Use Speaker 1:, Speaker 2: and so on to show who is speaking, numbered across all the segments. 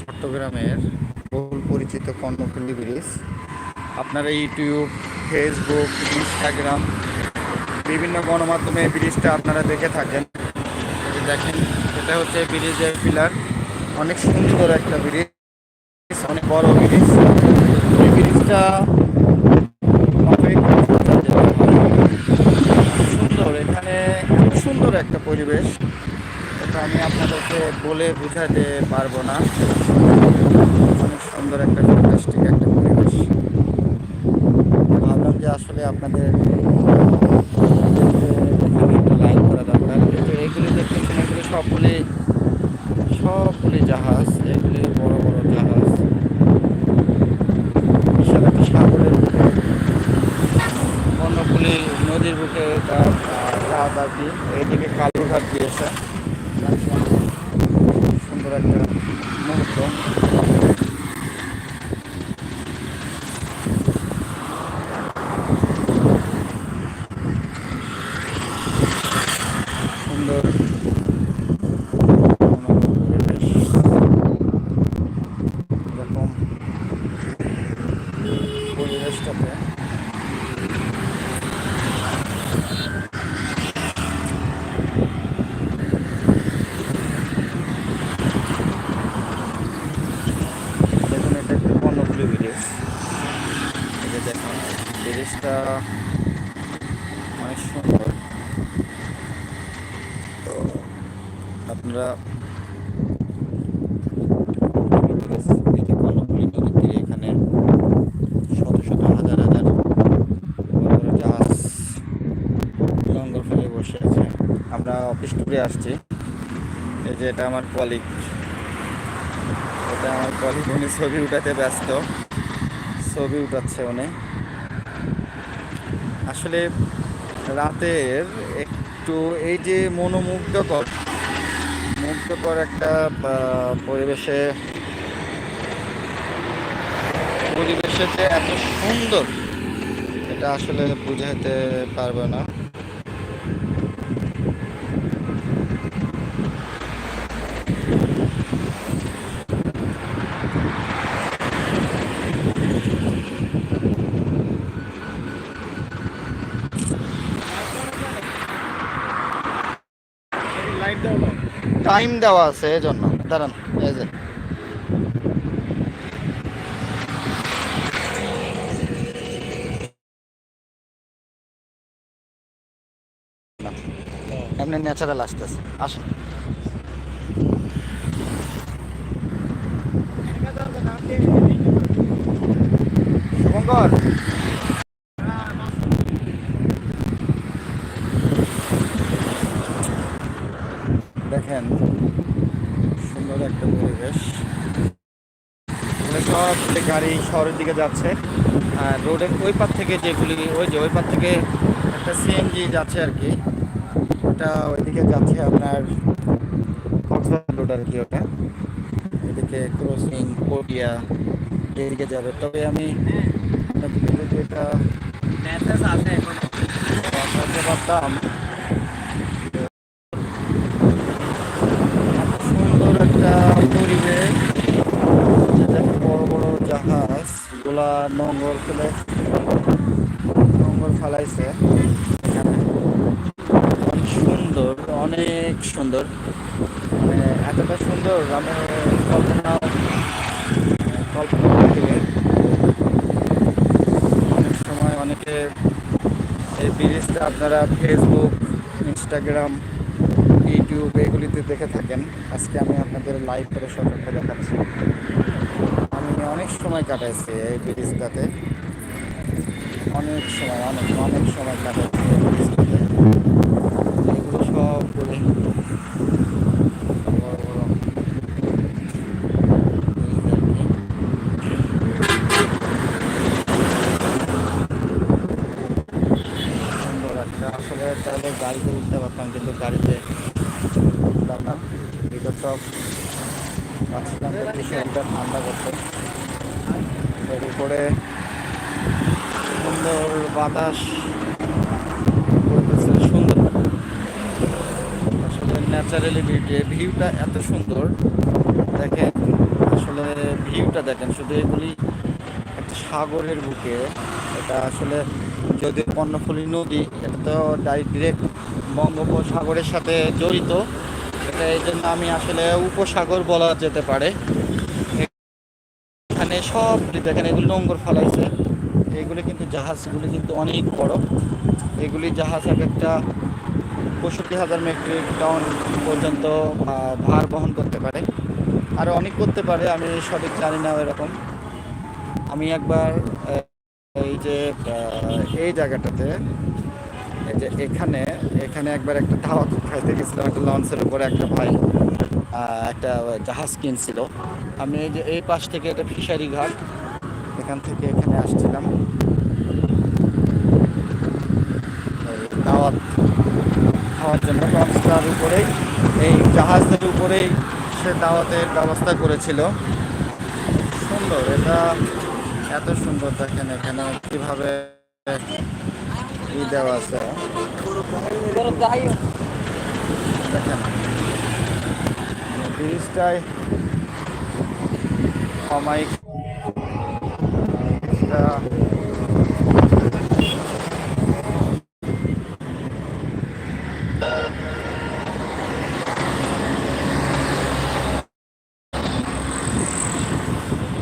Speaker 1: চট্টগ্রামের বহুল পরিচিত কর্ণফুলি ব্রিজ। আপনারা ইউটিউব, ফেসবুক, ইনস্টাগ্রাম, বিভিন্ন গণমাধ্যমে এই ব্রিজটা আপনারা দেখে থাকেন। দেখেন, এটা হচ্ছে ব্রিজের পিলার। অনেক সুন্দর একটা ব্রিজ, অনেক বড় ব্রিজ। এই ব্রিজটা অনেক সুন্দর এখানে খুব সুন্দর একটা পরিবেশ এটা আমি আপনাদেরকে বলে বোঝাতে পারব না। অনেক সুন্দর একটা ফ্যান্টাস্টিক একটা পরিবেশ। ভাবলাম যে আসলে আপনাদের লাইক করা দরকার। সবগুলি সবগুলি জাহাজ, এগুলি বড় বড় জাহাজ। বিশাল কর্ণফুলি নদীর বুকে, তার কালুঘাট দিয়েছে। সুন্দর একটা মুহূর্ত সুন্দর পরিবেশ এরকম পরিবেশটাতে দেখুন এটা একটা কর্ণফুলি ব্রিজ এই যে দেখুন ব্রিজটা অনেক সুন্দর তো আপনারা এই যে কর্ণফুলী নদীর তীরে এখানে শত শত হাজার হাজার বড় বড় জাহাজ লঙ্গর ফেলে বসে আছে। আমরা অফিস টুরে আসছি। এই যে এটা আমার কলিগ এটা আমার কলিগ উনি ছবি উঠাতে ব্যস্ত। ছবি উঠাচ্ছে উনি। আসলে রাতের একটু এই যে মনোমুগ্ধকর মুগ্ধকর একটা পরিবেশে পরিবেশে যে এত সুন্দর, এটা আসলে বুঝাতে পারবে না। টাইম দেওয়া আছে এই জন্য। দাঁড়ান এই যে। এমনি ন্যাচারাল আসতেছে। আসুন। শুভঙ্কর দেখেন সুন্দর একটা পরিবেশ এখানে সব যে গাড়ি শহরের দিকে যাচ্ছে। আর রোডের ওই পার থেকে যেগুলি ওই যে ওই পার থেকে একটা সিএনজি যাচ্ছে আর কি ওটা ওইদিকে যাচ্ছে আপনার কক্সবাজার রোড আর কি ওটা। এদিকে ক্রসিং পটিয়া এদিকে যাবে। তবে আমি যেটা দেখাতে পারতাম সুন্দর একটা পরিবেশ যেটা বড় বড় জাহাজগুলা নোংর ফেলে নোংর ফেলাইছে। অনেক সুন্দর অনেক সুন্দর। মানে এতটা সুন্দর আমি কল্পনা কল্পনা অনেক সময় অনেকে এই ব্রিজটা আপনারা ফেসবুক ইনস্টাগ্রাম ইউটিউব এগুলিতে দেখে থাকেন। আজকে আমি আপনাদের লাইভ করে সতর্ক দেখাচ্ছি। সময় কাটাইছি এই ব্রিজটাতে। অনেক সময়, অনেক অনেক সময় কাটাইছি এই ব্রিজটাতে। আসলে তাহলে গাড়িতে উঠতে পারতাম, কিন্তু গাড়িতে উঠলাম না। ঠান্ডা করতে। এর উপরে সুন্দর বাতাস করতেছে, সুন্দর। আসলে ন্যাচারালি ভিউটা এত সুন্দর, দেখেন, আসলে ভিউটা দেখেন, শুধু এগুলি একটা সাগরের বুকে, এটা আসলে যদি কর্ণফুলী নদী, এটা তো ডাইরেক্ট বঙ্গোপসাগরের সাথে জড়িত, এটা এই জন্য আমি আসলে উপসাগর বলা যেতে পারে। এখানে সব দেখেন, এগুলো নোংর ফলাইছে। এগুলি কিন্তু জাহাজগুলি কিন্তু অনেক বড়। এগুলি জাহাজ এক একটা পঁয়ষট্টি হাজার মেট্রিক টন পর্যন্ত ভার বহন করতে পারে। আর অনেক করতে পারে, আমি সঠিক জানি না এরকম। আমি একবার এই যে এই জায়গাটাতে, এই যে এখানে এখানে একবার একটা দাওয়াত খাইতে গেছিলাম, একটা লঞ্চের উপরে একটা ভাই। একটা জাহাজ কিনছিল। আমি এই যে এই পাশ থেকে এটা ফিশারি ঘাট এখান থেকে এখানে আসছিলাম। দাওয়াত খাওয়ার জন্য লঞ্চটার উপরেই এই জাহাজের উপরেই সে দাওয়াতের ব্যবস্থা করেছিল। সুন্দর এটা এত সুন্দর দেখেন এখানে কীভাবে ই দেওয়া আছে। দেখেন ব্রিজটায় অমাইক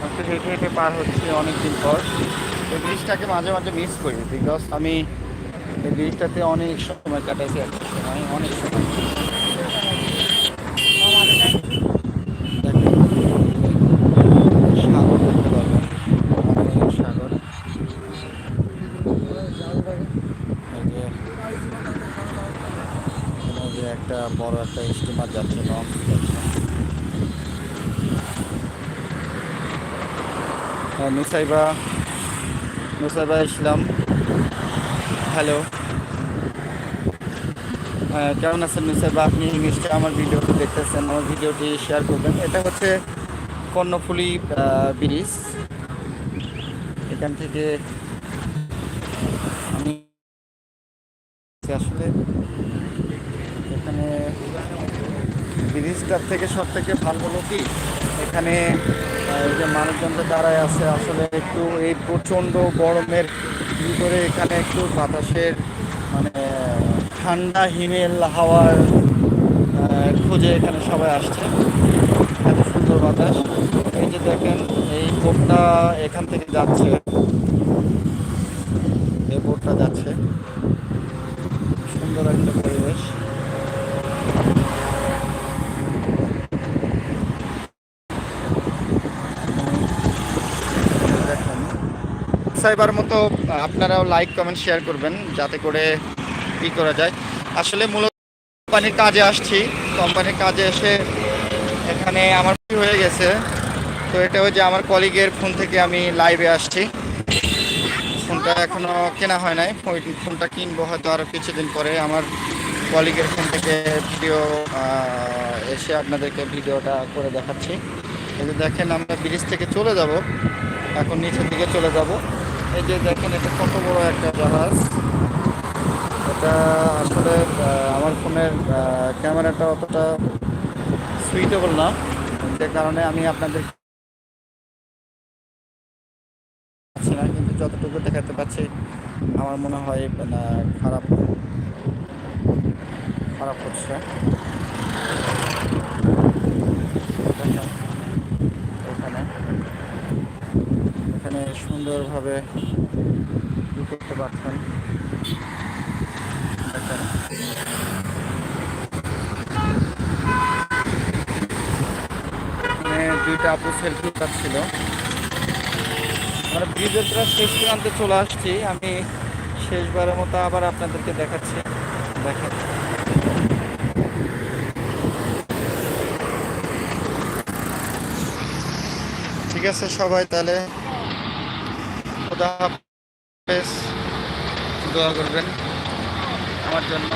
Speaker 1: হেঁটে হেঁটে পার হচ্ছে অনেকদিন পর। এই ব্রিজটাকে মাঝে মাঝে মিস করি বিকজ আমি এই ব্রিজটাতে অনেক সময় কাটাইছি একটা সময় অনেক সময় দেখেন, সাগর দেখতে পারবেন অনেক সাগর এই যে এখানে যে একটা বড় একটা স্টিমার যাচ্ছে লঞ্চ যাচ্ছে হ্যাঁ, নুসাইবা নুসাইবা ইসলাম। হ্যালো হ্যাঁ কেমন আছেন নুসাইবা? আপনি নিশ্চয়ই আমার ভিডিওটি দেখতেছেন, আমার ভিডিওটি শেয়ার করবেন। এটা হচ্ছে কর্ণফুলী ব্রিজ। এখান থেকে আমি আসলে এখানে ব্রিজটার থেকে সব থেকে ভালো হলো কি? এখানে যে মানুষজনটা দাঁড়ায় আছে, আসলে একটু এই প্রচণ্ড গরমের ভিতরে এখানে একটু বাতাসের মানে ঠান্ডা, হিমেল, হাওয়ার খুঁজে এখানে সবাই আসছে। এত সুন্দর বাতাস। এই যে দেখেন, এই বোটটা এখান থেকে যাচ্ছে। এই বোটটা যাচ্ছে। সুন্দর একটা পরিবেশ দেখেন সাইবার মতো, আপনারাও লাইক কমেন্ট শেয়ার করবেন যাতে করে ই করা যায়। আসলে মূলত কোম্পানির কাজে আসছি। কোম্পানির কাজে এসে এখানে আমার কি হয়ে গেছে। তো এটা ওই যে আমার কলিগের ফোন থেকে আমি লাইভে আসছি। ফোনটা এখনও কেনা হয় নাই। ফোনটা কিনবো হয়তো আরও কিছুদিন পরে। আমার কলিগের ফোন থেকে ভিডিও এসে আপনাদেরকে ভিডিওটা করে দেখাচ্ছি। দেখেন, আমরা ব্রিজ থেকে চলে যাব। এখন নিচের দিকে চলে যাব। এই যে দেখেন, এটা কত বড় একটা জাহাজ। এটা আসলে আমার ফোনের ক্যামেরাটা অতটা সুইটেবল না। যে কারণে আমি আপনাদের কিন্তু যতটুকু দেখাতে পাচ্ছি, আমার মনে হয় খারাপ খারাপ হচ্ছে দেখেন, এখানে এখানে সুন্দরভাবে করতে পারছেন। দুইটা আপু সেলফি পাচ্ছিল আমরা ব্রিজের প্রায় শেষ প্রান্তে চলে আসছি। আমি শেষবারের মতো আবার আপনাদেরকে দেখাচ্ছি। দেখেন। ঠিক আছে, সবাই তাহলে খোদা হাফেজ দোয়া করবেন আমার জন্য।